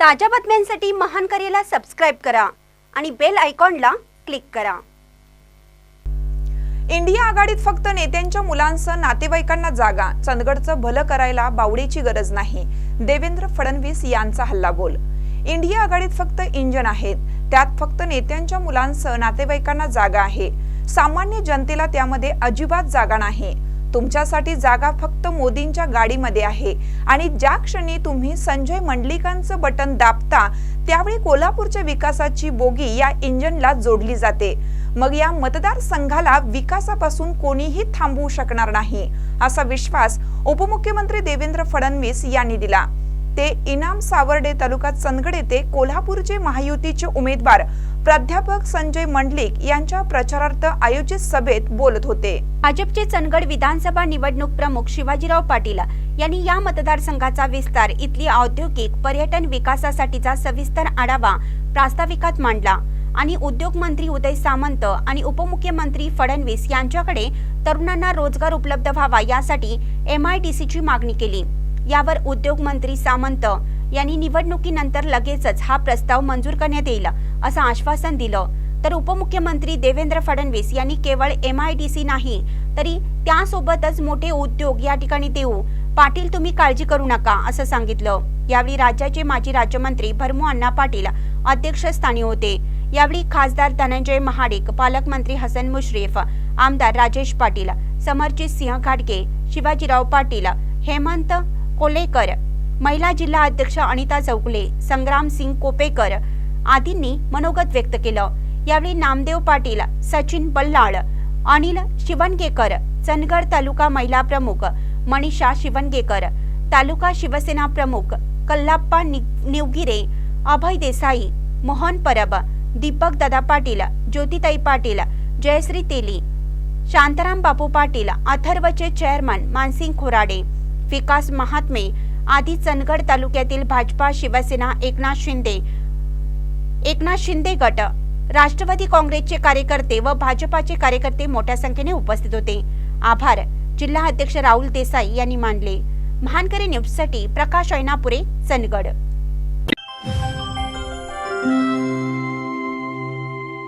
ताज्या बातम्यांसाठी महान करेला सबस्क्राईब करा आणि बेल आयकॉनला क्लिक करा. इंडिया आघाडीत फक्त नेत्यांच्या मुलांसह नातेवाईकांना जागा चंदगडचं भलं करायला बावडीची गरज नाही देवेंद्र फडणवीस यांचा हल्लाबोल इंडिया आघाडीत फक्त इंजन आहेत त्यात फक्त नेत्यांच्या मुलांसह नातेवाईकांना जागा आहे. सामान्य जनतेला त्यामध्ये अजिबात जागा नाही. तुमच्यासाठी जागा फक्त मोदींच्या गाडीमध्ये आहे. आणि ज्या क्षणी तुम्ही संजय मंडलिकांचं बटन दाबता त्यावेळी कोल्हापूरच्या विकासाची बोगी या इंजनला जोडली जाते. मग या मतदारसंघाला विकासापासून कोणीही थांबवू शकणार नाही असा विश्वास उपमुख्यमंत्री देवेंद्र फडणवीस यांनी दिला. ते इनाम सावर्डे तालुका चंदगड येथे कोल्हापूरचे महायुतीचे उमेदवार प्राध्यापक संजय मंडलिक यांच्या प्रचारार्थ आयोजित सभेत बोलत होते. भाजपचे चंदगड विधानसभा निवडणूक प्रमुख शिवाजीराव पाटील यांनी या मतदारसंघाचा विस्तार इथली औद्योगिक पर्यटन विकासासाठीचा सविस्तर आढावा प्रास्ताविकात मांडला आणि उद्योग मंत्री उदय सामंत आणि उपमुख्यमंत्री फडणवीस यांच्याकडे तरुणांना रोजगार उपलब्ध व्हावा यासाठी एम आय डी सीची मागणी केली. यावर उद्योग मंत्री सामंत यांनी निवडणुकीनंतर लगेचच हा प्रस्ताव मंजूर करण्यात येईल असं आश्वासन दिलं. तर उपमुख्यमंत्री देवेंद्र फडणवीस यांनी केवळ एम आय डी सी नाही तरी त्यासोबतच मोठे उद्योग या ठिकाणी देऊ. पाटील तुम्ही काळजी करू नका असं सांगितलं. यावेळी राज्याचे माजी राज्यमंत्री भरमू अण्णा पाटील अध्यक्षस्थानी होते. यावेळी खासदार धनंजय महाडिक पालकमंत्री हसन मुश्रीफ आमदार राजेश पाटील समरजित सिंह घाटगे शिवाजीराव पाटील हेमंत कोलेकर महिला जिल्हा अध्यक्ष अनिता चौगुले संग्राम सिंग कोपेकर आदींनी मनोगत व्यक्त केलं. यावेळी नामदेव पाटील सचिन बल्लाळ अनिल शिवणगेकर चंदगड तालुका महिला प्रमुख मनीषा शिवणगेकर तालुका शिवसेना प्रमुख कल्लाप्पा नि- निवगिरे अभय देसाई मोहन परब दीपक दादा पाटील ज्योतिताई पाटील जयश्री तेली शांताराम बापू पाटील अथर्वचे चेअरमन मानसिंग खोराडे विकास महात्मे आदी चंदगड तालुक्यातील भाजपा शिवसेना एकनाथ शिंदे एकनाथ शिंदे गट राष्ट्रवादी काँग्रेसचे कार्यकर्ते व भाजपाचे कार्यकर्ते मोठ्या संख्येने उपस्थित होते. आभार. जिल्हा अध्यक्ष राहुल देसाई यांनी मानले. महानकरी न्यूजसाठी प्रकाश ऐनापुरे चंदगड.